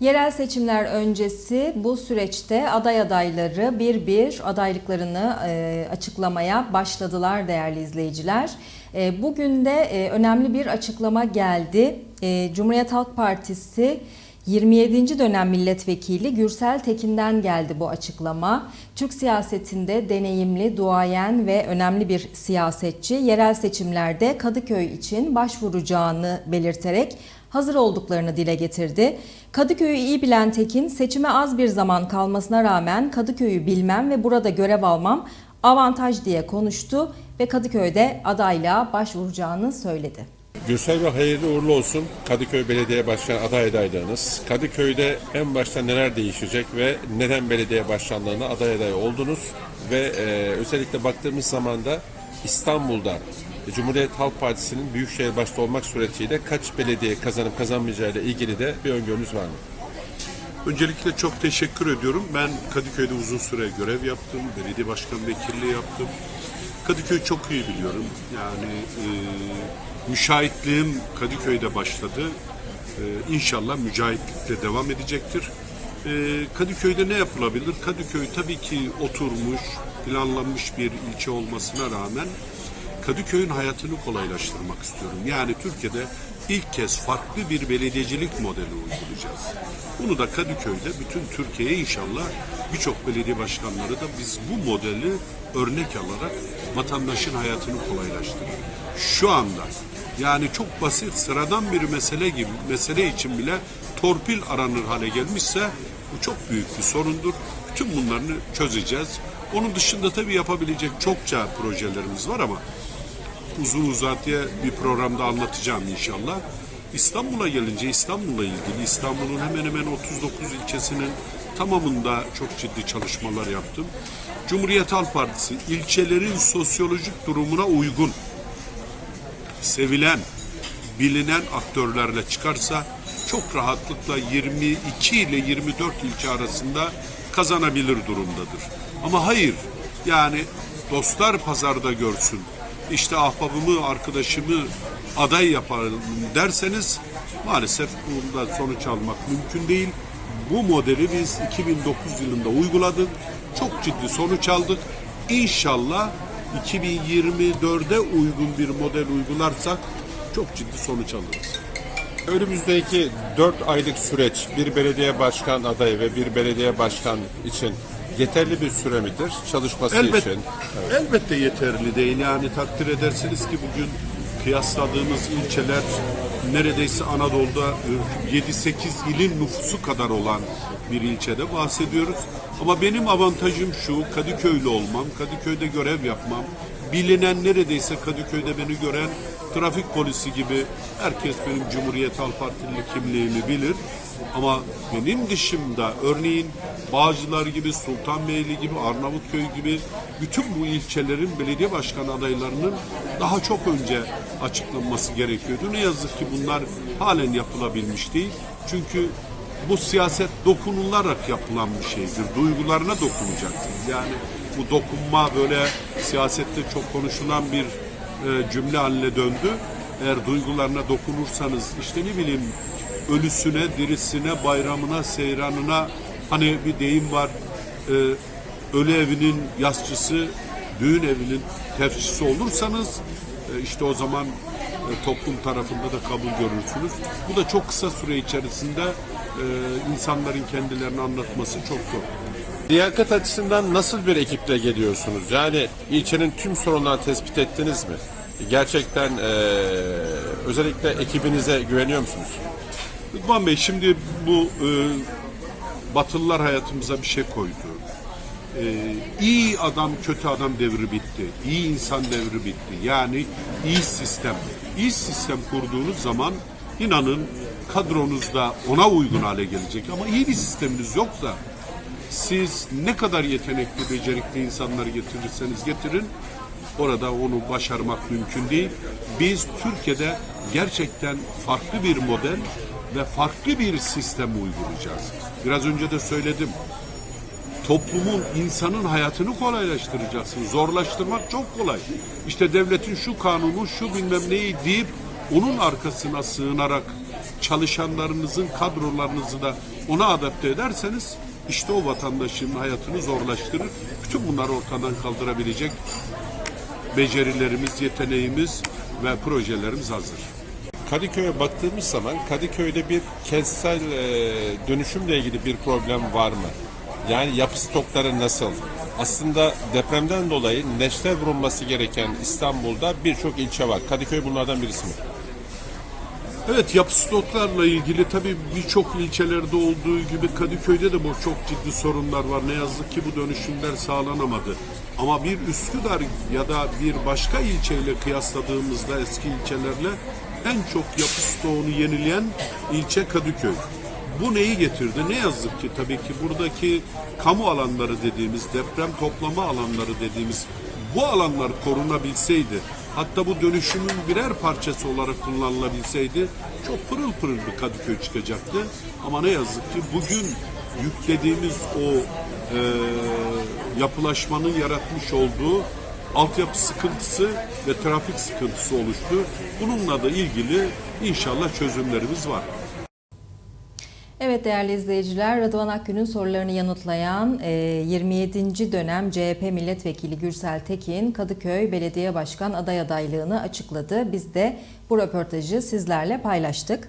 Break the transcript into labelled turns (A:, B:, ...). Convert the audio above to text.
A: Yerel seçimler öncesi bu süreçte aday adayları bir bir adaylıklarını e, açıklamaya başladılar değerli izleyiciler. E, bugün de e, önemli bir açıklama geldi. Cumhuriyet Halk Partisi 27. dönem milletvekili Gürsel Tekin'den geldi bu açıklama. Türk siyasetinde deneyimli, duayen ve önemli bir siyasetçi yerel seçimlerde Kadıköy için başvuracağını belirterek hazır olduklarını dile getirdi. Kadıköy'ü iyi bilen Tekin, seçime az bir zaman kalmasına rağmen Kadıköy'ü bilmem ve burada görev almam avantaj diye konuştu ve Kadıköy'de adaylığa başvuracağını söyledi.
B: Gürsel Bey hayırlı uğurlu olsun. Kadıköy Belediye Başkanı aday adaylığınız. Kadıköy'de en başta neler değişecek ve neden belediye başkanlığına aday aday oldunuz? Ve e, özellikle baktığımız zaman da İstanbul'da Cumhuriyet Halk Partisi'nin Büyükşehir başta olmak suretiyle kaç belediye kazanıp kazanmayacağı ile ilgili de bir öngörünüz var mı?
C: Öncelikle çok teşekkür ediyorum. Ben Kadıköy'de uzun süre görev yaptım. Belediye başkan vekilliği yaptım. Kadıköy'ü çok iyi biliyorum. Yani e, müşahitliğim Kadıköy'de başladı. E, inşallah mücahitlikle devam edecektir. E, Kadıköy'de ne yapılabilir? Kadıköy tabii ki oturmuş, planlanmış bir ilçe olmasına rağmen Kadıköy'ün hayatını kolaylaştırmak istiyorum. Yani Türkiye'de ilk kez farklı bir belediyecilik modeli uygulayacağız. Bunu da Kadıköy'de bütün Türkiye'ye inşallah birçok belediye başkanları da biz bu modeli örnek alarak vatandaşın hayatını kolaylaştırır. Şu anda yani çok basit sıradan bir mesele gibi mesele için bile torpil aranır hale gelmişse bu çok büyük bir sorundur. Bütün bunlarını çözeceğiz. Onun dışında tabii yapabilecek çokça projelerimiz var ama uzun uzatıya bir programda anlatacağım inşallah. İstanbul'a gelince İstanbul'la ilgili İstanbul'un hemen hemen 39 ilçesinin tamamında çok ciddi çalışmalar yaptım. Cumhuriyet Halk Partisi ilçelerin sosyolojik durumuna uygun sevilen, bilinen aktörlerle çıkarsa çok rahatlıkla 22 ile 24 ilçe arasında kazanabilir durumdadır. Ama hayır, yani dostlar pazarda görsün, işte ahbabımı, arkadaşımı aday yapalım derseniz maalesef bunda sonuç almak mümkün değil. Bu modeli biz 2009 yılında uyguladık. Çok ciddi sonuç aldık. İnşallah 2024'de uygun bir model uygularsak çok ciddi sonuç alırız.
B: Önümüzdeki 4 aylık süreç bir belediye başkan adayı ve bir belediye başkan için yeterli bir süre midir çalışması
C: Elbet,
B: için?
C: Elbette yeterli değil. Yani takdir edersiniz ki bugün kıyasladığımız ilçeler neredeyse Anadolu'da e, 7-8 ilin nüfusu kadar olan bir ilçede bahsediyoruz. Ama benim avantajım şu, Kadıköylü olmam, Kadıköy'de görev yapmam, bilinen neredeyse Kadıköy'de beni gören trafik polisi gibi herkes benim Cumhuriyet Halk Partili kimliğimi bilir. Ama benim dışımda örneğin Bağcılar gibi, Sultanbeyli gibi, Arnavutköy gibi bütün bu ilçelerin belediye başkan adaylarının daha çok önce açıklanması gerekiyordu. Ne yazık ki bunlar halen yapılabilmiş değil. Çünkü bu siyaset dokunularak yapılan bir şeydir. Duygularına dokunacaksınız. Yani bu dokunma böyle siyasette çok konuşulan bir e, cümle haline döndü. Eğer duygularına dokunursanız işte ne bileyim ölüsüne, dirisine, bayramına, seyranına hani bir deyim var. E, ölü evinin yasçısı, düğün evinin tefsisi olursanız e, işte o zaman e, toplum tarafında da kabul görürsünüz. Bu da çok kısa süre içerisinde e, insanların kendilerini anlatması çok zor.
B: Liyakat açısından nasıl bir ekiple geliyorsunuz? Yani ilçenin tüm sorunlarını tespit ettiniz mi? Gerçekten eee, özellikle ekibinize güveniyor musunuz?
C: Rıdvan Bey şimdi bu e, Batılılar hayatımıza bir şey koydu. E, iyi adam kötü adam devri bitti. İyi insan devri bitti. Yani iyi sistem. İyi sistem kurduğunuz zaman inanın kadronuzda ona uygun hale gelecek. Ama iyi bir sisteminiz yoksa siz ne kadar yetenekli, becerikli insanları getirirseniz getirin orada onu başarmak mümkün değil. Biz Türkiye'de gerçekten farklı bir model ve farklı bir sistem uygulayacağız. Biraz önce de söyledim. Toplumun, insanın hayatını kolaylaştıracaksın. Zorlaştırmak çok kolay. İşte devletin şu kanunu, şu bilmem neyi deyip onun arkasına sığınarak çalışanlarınızın kadrolarınızı da ona adapte ederseniz işte o vatandaşın hayatını zorlaştırır. Bütün bunları ortadan kaldırabilecek becerilerimiz, yeteneğimiz ve projelerimiz hazır.
B: Kadıköy'e baktığımız zaman Kadıköy'de bir kentsel e, dönüşümle ilgili bir problem var mı? Yani yapı stokları nasıl? Aslında depremden dolayı neşter vurulması gereken İstanbul'da birçok ilçe var. Kadıköy bunlardan birisi mi?
C: Evet yapı stoklarla ilgili tabii birçok ilçelerde olduğu gibi Kadıköy'de de bu çok ciddi sorunlar var. Ne yazık ki bu dönüşümler sağlanamadı. Ama bir Üsküdar ya da bir başka ilçeyle kıyasladığımızda eski ilçelerle en çok yapı stoğunu yenileyen ilçe Kadıköy. Bu neyi getirdi? Ne yazık ki tabii ki buradaki kamu alanları dediğimiz, deprem toplama alanları dediğimiz bu alanlar korunabilseydi, hatta bu dönüşümün birer parçası olarak kullanılabilseydi çok pırıl pırıl bir Kadıköy çıkacaktı. Ama ne yazık ki bugün yüklediğimiz o e, yapılaşmanın yaratmış olduğu altyapı sıkıntısı ve trafik sıkıntısı oluştu. Bununla da ilgili inşallah çözümlerimiz var.
A: Evet değerli izleyiciler, Rıdvan Akgün'ün sorularını yanıtlayan e, 27. dönem CHP Milletvekili Gürsel Tekin, Kadıköy Belediye Başkan aday adaylığını açıkladı. Biz de bu röportajı sizlerle paylaştık.